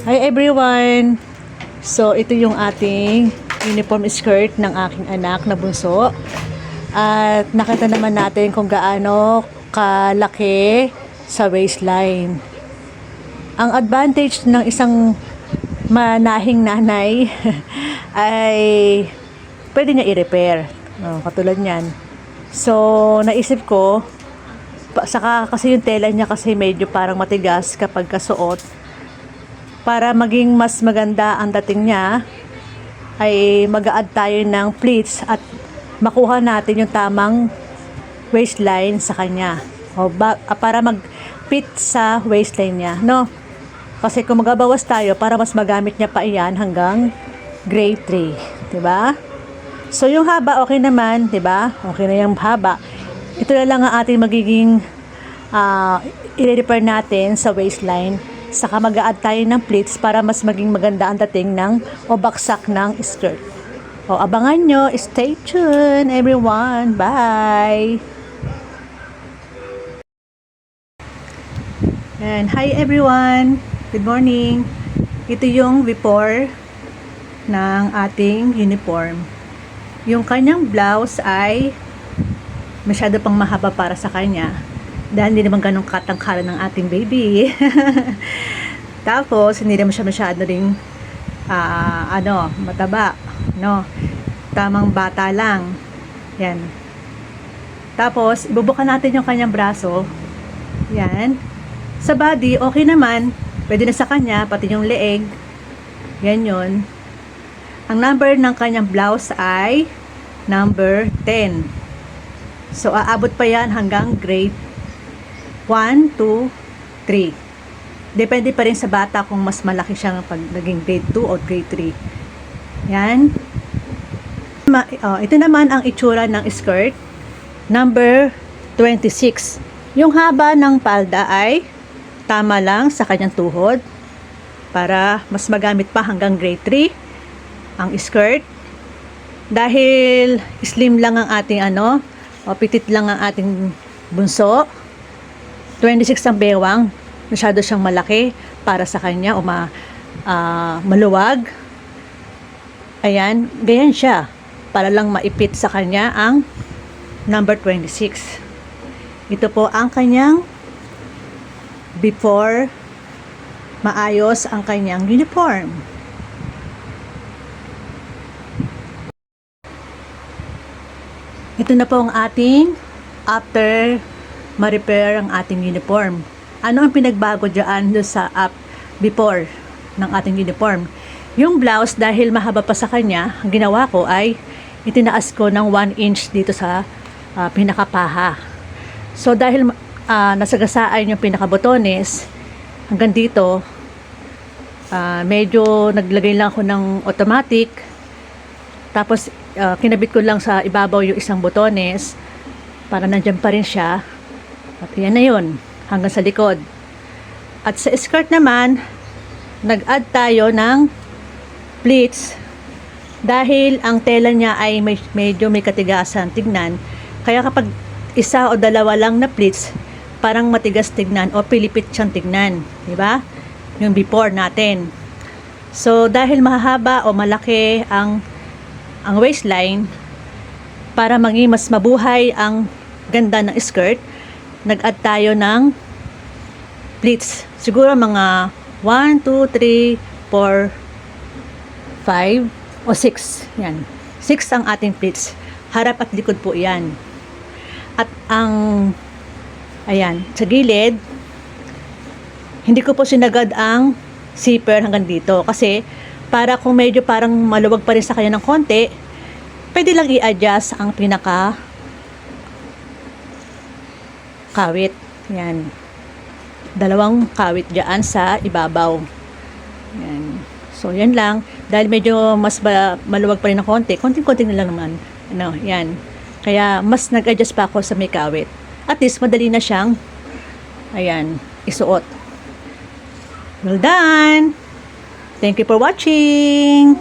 Hi everyone! So ito yung ating uniform skirt ng aking anak na bunso. At nakita naman natin kung gaano kalaki sa waistline. Ang advantage ng isang manahing nanay ay pwede niya i-repair. Oh, katulad niyan. So, naisip ko, saka kasi yung tela niya kasi medyo parang matigas kapag kasuot. Para maging mas maganda ang dating niya, ay mag-add tayo ng pleats at makuha natin yung tamang waistline sa kanya. O ba, ah, para mag-fit sa waistline niya, no? Kasi kung magabawas tayo para mas magamit niya pa iyan hanggang grade 3, 'di ba? So yung haba okay naman, 'di ba? Okay na yung haba. Ito na lang ang ating magiging ah i-repair natin sa waistline. Saka mag-add tayo ng pleats para mas maging maganda ang dating ng o baksak ng skirt. O abangan nyo, stay tuned everyone. Bye! And hi everyone! Good morning! Ito yung before ng ating uniform. Yung kanyang blouse ay masyado pang mahaba para sa kanya dahil hindi naman ganun katangkaran ng ating baby. Tapos, hindi naman siya masyado ring ah, ano, mataba. No? Tamang bata lang. Yan. Tapos, ibubukan natin yung kanyang braso. Yan. Sa body, okay naman. Pwede na sa kanya, pati yung leeg. Yan yun. Ang number ng kanyang blouse ay number 10. So, aabot pa yan hanggang grade 1, 2, 3. Depende pa rin sa bata kung mas malaki siya pag naging grade 2 o grade 3. Yan. Ma- oh, ito naman ang itsura ng skirt. Number 26. Yung haba ng palda ay tama lang sa kanyang tuhod para mas magamit pa hanggang grade 3 ang skirt. Dahil slim lang ang ating ano, o pitit lang ang ating bunso. 26 ang bewang, masyado siyang malaki para sa kanya o ma, ah, maluwag. Ayan, ganyan siya. Para lang maipit sa kanya ang number 26. Ito po ang kanyang before maayos ang kanyang uniform. Ito na po ang ating after ma-repair ang ating uniform. Ano ang pinagbago dyan sa up before ng ating uniform? Yung blouse, dahil mahaba pa sa kanya, ang ginawa ko ay itinaas ko ng 1 inch dito sa ah, pinakapaha. So dahil ah, nasagasaan yung pinakabotones, hanggang dito, ah, medyo naglagay lang ako ng automatic tapos, uh, kinabit ko lang sa ibabaw yung isang botones para nandyan pa rin siya. At yan na yun, hanggang sa likod. At sa skirt naman, nag-add tayo ng pleats dahil ang tela niya ay may, medyo may katigasan tignan. Kaya kapag isa o dalawa lang na pleats, parang matigas tignan o pilipit siyang tignan. di ba? Yung before natin. So, dahil mahaba o malaki ang ang waistline para maging mas mabuhay ang ganda ng skirt, nag-add tayo ng pleats. Siguro mga 1, 2, 3, 4, 5, o 6. Yan. 6 ang ating pleats. Harap at likod po yan. At ang, ayan, sa gilid, hindi ko po sinagad ang zipper hanggang dito kasi para kung medyo parang maluwag pa rin sa kanya ng konti, pwede lang i-adjust ang pinaka kawit. Yan. Dalawang kawit dyan sa ibabaw. Yan. So, yan lang. Dahil medyo mas ba, maluwag pa rin ng konti, konting-konting na lang naman. Ano, yan. Kaya, mas nag-adjust pa ako sa may kawit. At least, madali na siyang, ayan, isuot. Well done! Thank you for watching.